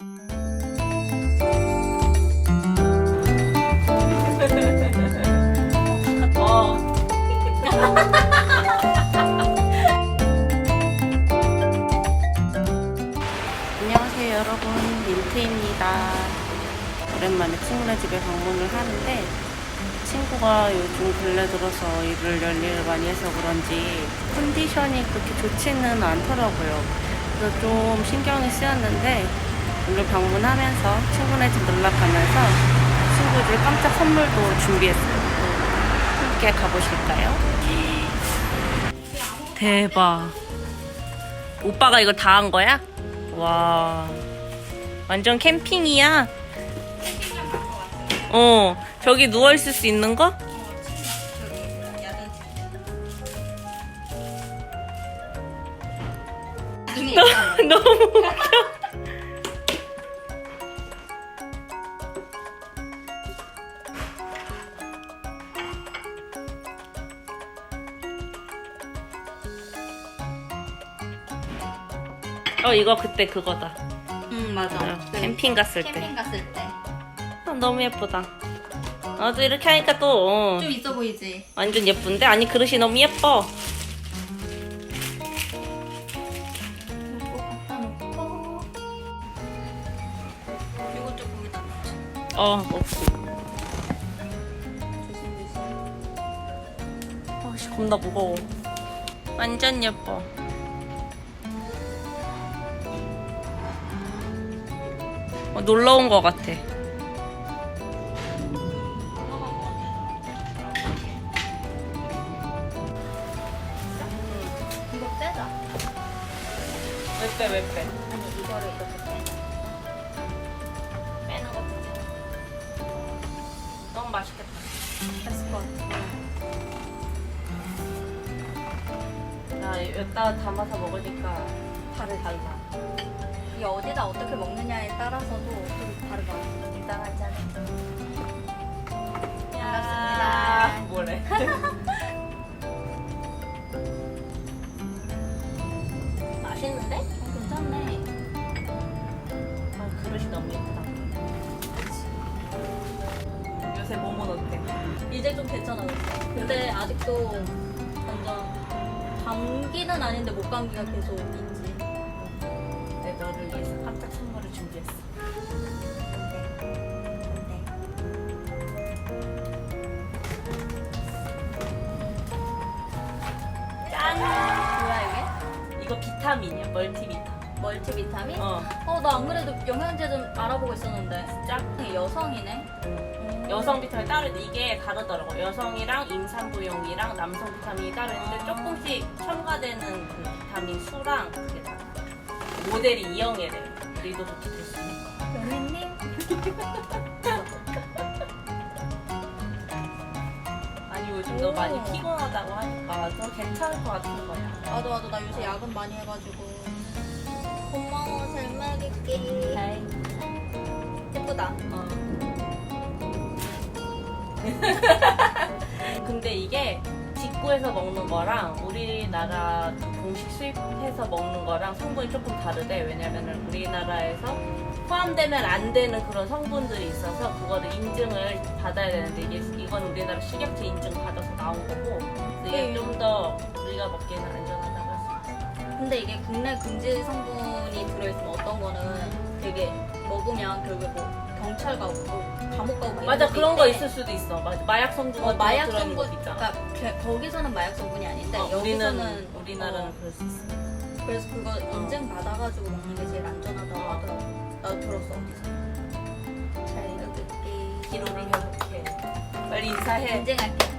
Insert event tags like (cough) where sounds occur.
어. (laughs) 안녕하세요 여러분. 민트입니다. 오랜만에 친구네 집에 방문을 하는데 친구가 요즘 근래 들어서 일을 열일을 많이 해서 그런지 컨디션이 그렇게 좋지는 않더라고요. 그래서 좀 신경이 쓰였는데 오늘 방문하면서 친구네 집 놀러 가면서 친구들 깜짝 선물도 준비했어요. 함께 가보실까요? 대박. 오빠가 이거 다한 거야? 와. 완전 캠핑이야? 어. 저기 누워있을 수 있는 거? (laughs) 너무 웃겨 어 이거 그때 그거다 응 맞아. 어, 그 캠핑 갔을 때 캠핑 갔을 때. 아, 너무 예쁘다 나도 이렇게 하니까 또 어, 좀 있어 보이지? 완전 예쁜데? 아니 그릇이 너무 예뻐 이거 갖다 놓고. 이거 좀 거기다 놓자. 어 없어 조심. 아씨 겁나 무거워 완전 예뻐 어, 놀러 온거 같아. 왜 빼, 왜 빼? 아니 이거를 이렇게 빼자. 빼는 거. 너무 맛있겠다 됐을 것 같아. 나 여기다 담아서 먹으니까 살이 달라 이게 어디다 어떻게 먹느냐에 따라서도 좀 다르다. 일단 한 잔. 반갑습니다. 뭐래 (laughs) 맛있는데? 어, 괜찮네. 아 그릇이 너무 예쁘다 요새 몸은 어때? 이제 좀 괜찮아졌어. 근데 아직도 완전 감기는 아닌데 목 감기가 계속 있지. 내 너를 위해서 깜짝 선물을 준비했어 짠! 뭐야 이거 비타민이야 멀티비타 이게? 멀티비타민? 어, 어 나 안 그래도 영양제 좀 알아보고 있었는데. 진짜? 여성이네. 여성 비타민 따로 이게 다르더라고 여성이랑 임산부용이랑 남성 비타민이 따로 있는데 아. 조금씩 첨가되는 그 비타민 수랑 그게 달라 모델이 이영애래 우리도 그렇게 됐으니까 연예님? 아니 요즘 너 오. 많이 피곤하다고 하니까 좀 괜찮을 것 같은 거야 나도 나도 나 요새 야근 많이 해가지고. 고마워 잘 먹을게. 예쁘다. 어. (laughs) 근데 이게 직구해서 먹는 거랑 우리나라 공식 수입해서 먹는 거랑 성분이 조금 다르대. 왜냐면은 우리나라에서 포함되면 안 되는 그런 성분들이 있어서 그거를 인증을 받아야 되는데 이게 이건 우리나라 식약처 인증 받아서 나온 거고 그래서 이게 네. 좀 더 우리가 먹기에는 안전하다고 할 수 있어. 근데 이게 국내 금지 성분이 들어있으면 어떤 거는 되게 먹으면 결국에 뭐 경찰 가고 뭐 감옥 가고 막 맞아 이런 그런 거 있대. 있을 수도 있어. 맞아. 마약 성분 어, 같은 마약 거 들어있는 성분 거 있잖아. 그러니까 걔- 거기서는 마약 성분이 아닌데 어, 우리는 여기서는 우리나라는 어, 그럴 수 있어. 그래서 그거 인증 받아가지고 먹는 게 제일 안전하다고 어. 하더라고 나도 들었어 어디서 잘 먹을게 기로를 회복해. 빨리 인사해. 인증할게